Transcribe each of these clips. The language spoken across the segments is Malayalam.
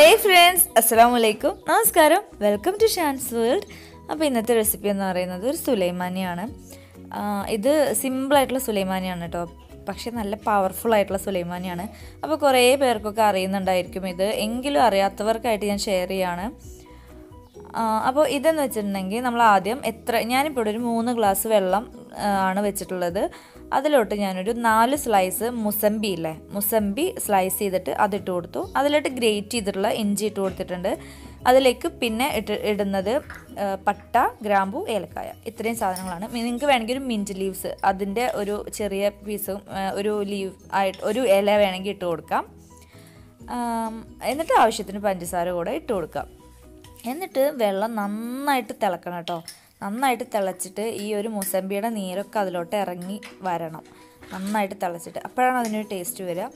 അസ്സാം വലൈക്കും നമസ്കാരം വെൽക്കം ടു ഷാൻസ് വേൾഡ് അപ്പോൾ ഇന്നത്തെ റെസിപ്പി എന്ന് പറയുന്നത് ഒരു സുലൈമാനിയാണ്. ഇത് സിമ്പിളായിട്ടുള്ള സുലൈമാനിയാണ് കേട്ടോ പക്ഷേ നല്ല പവർഫുൾ ആയിട്ടുള്ള സുലൈമാനിയാണ്. അപ്പോൾ കുറേ പേർക്കൊക്കെ അറിയുന്നുണ്ടായിരിക്കും ഇത്. എങ്കിലും അറിയാത്തവർക്കായിട്ട് ഞാൻ ഷെയർ ചെയ്യാണ്. അപ്പോൾ ഇതെന്ന് വെച്ചിട്ടുണ്ടെങ്കിൽ നമ്മൾ ആദ്യം എത്ര ഞാനിപ്പോൾ ഒരു മൂന്ന് ഗ്ലാസ് വെള്ളം ആണ് വെച്ചിട്ടുള്ളത്. അതിലോട്ട് ഞാനൊരു നാല് സ്ലൈസ് മുസമ്പി ഇല്ലേ? മുസമ്പി സ്ലൈസ് ചെയ്തിട്ട് അതിട്ട് കൊടുത്തു. അതിലോട്ട് ഗ്രേറ്റ് ചെയ്തിട്ടുള്ള ഇഞ്ചി ഇട്ട് കൊടുത്തിട്ടുണ്ട്. അതിലേക്ക് പിന്നെ ഇട്ട് ഇടുന്നത് പട്ട ഗ്രാമ്പു ഏലക്കായ. ഇത്രയും സാധനങ്ങളാണ്. നിങ്ങൾക്ക് വേണമെങ്കിൽ ഒരു മിന്റ് ലീവ്സ് അതിന്റെ ഒരു ചെറിയ പീസും ഒരു ലീവ് ആയിട്ട് ഒരു ഇല വേണമെങ്കിൽ ഇട്ട് കൊടുക്കാം. എന്നിട്ട് ആവശ്യത്തിന് പഞ്ചസാര കൂടെ ഇട്ട് കൊടുക്കാം. എന്നിട്ട് വെള്ളം നന്നായിട്ട് തിളക്കണം കേട്ടോ. നന്നായിട്ട് തിളച്ചിട്ട് ഈ ഒരു മുസമ്പിയുടെ നീരൊക്കെ അതിലോട്ട് ഇറങ്ങി വരണം. നന്നായിട്ട് തിളച്ചിട്ട്. അപ്പോഴാണ് അതിനൊരു ടേസ്റ്റ് വരിക.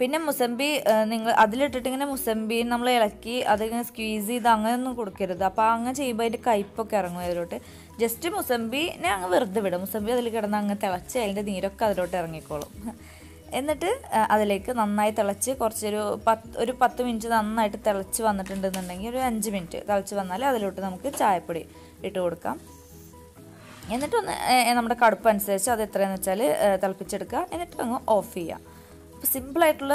പിന്നെ മുസമ്പി നിങ്ങൾ അതിലിട്ടിട്ട് ഇങ്ങനെ മുസമ്പി നമ്മൾ ഇളക്കി അതിങ്ങനെ സ്ക്വീസ് ചെയ്ത് അങ്ങനെയൊന്നും കൊടുക്കരുത്. അപ്പോൾ അങ്ങനെ ചെയ്യുമ്പോൾ അതിന്റെ കയ്പ്പൊക്കെ ഇറങ്ങും അതിലോട്ട്. ജസ്റ്റ് മുസമ്പിനെ അങ്ങ് വെറുതെ വിടും. മുസമ്പി അതിൽ കിടന്ന് അങ്ങ് തിളച്ച് അതിന്റെ നീരൊക്കെ അതിലോട്ട് ഇറങ്ങിക്കോളും. എന്നിട്ട് അതിലേക്ക് നന്നായി തിളച്ച് കുറച്ചൊരു പത്ത് ഒരു പത്ത് മിനിറ്റ് നന്നായിട്ട് തിളച്ച് വന്നിട്ടുണ്ടെന്നുണ്ടെങ്കിൽ ഒരു അഞ്ച് മിനിറ്റ് തിളച്ച് വന്നാൽ അതിലോട്ട് നമുക്ക് ചായപ്പൊടി ഇട്ട് കൊടുക്കാം. എന്നിട്ടൊന്ന് നമ്മുടെ കടുപ്പ് അനുസരിച്ച് അത് എത്രയെന്ന് വെച്ചാൽ തിളപ്പിച്ചെടുക്കുക. എന്നിട്ട് അങ്ങ് ഓഫ് ചെയ്യുക. അപ്പോൾ സിമ്പിളായിട്ടുള്ള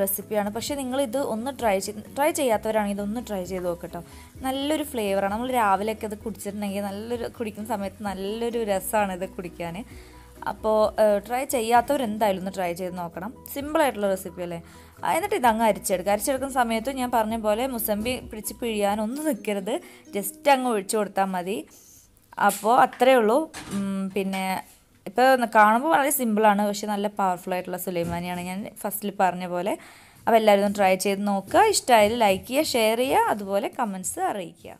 റെസിപ്പിയാണ്. പക്ഷേ നിങ്ങളിത് ഒന്ന് ട്രൈ ചെയ്ത് ട്രൈ ചെയ്യാത്തവരാണെങ്കിൽ ഇതൊന്ന് ട്രൈ ചെയ്ത് നോക്കട്ടോ. നല്ലൊരു ഫ്ലേവറാണ്. നമ്മൾ രാവിലെയൊക്കെ ഇത് കുടിച്ചിട്ടുണ്ടെങ്കിൽ നല്ലൊരു കുടിക്കുന്ന സമയത്ത് നല്ലൊരു രസമാണ് ഇത് കുടിക്കാൻ. അപ്പോൾ ട്രൈ ചെയ്യാത്തവർ എന്തായാലും ഒന്ന് ട്രൈ ചെയ്ത് നോക്കണം. സിമ്പിളായിട്ടുള്ള റെസിപ്പി അല്ലേ? എന്നിട്ട് ഇതങ്ങ് അരിച്ചെടുക്കുക അരിച്ചെടുക്കുന്ന സമയത്ത് ഞാൻ പറഞ്ഞ പോലെ മുസമ്പി പിടിച്ച് പിഴിയാനൊന്നും നിൽക്കരുത് ജസ്റ്റ് അങ്ങ് ഒഴിച്ചു കൊടുത്താൽ മതി. അപ്പോൾ അത്രയേ ഉള്ളൂ. പിന്നെ ഇപ്പോൾ കാണുമ്പോൾ വളരെ സിമ്പിളാണ് പക്ഷേ നല്ല പവർഫുൾ ആയിട്ടുള്ള സുലൈമാനിയാണ് ഞാൻ ഫസ്റ്റിൽ പറഞ്ഞ പോലെ. അപ്പോൾ എല്ലാവരും ട്രൈ ചെയ്ത് നോക്കുക. ഇഷ്ടമായാലും ലൈക്ക് ചെയ്യുക ഷെയർ ചെയ്യുക. അതുപോലെ കമൻസ് അറിയിക്കുക.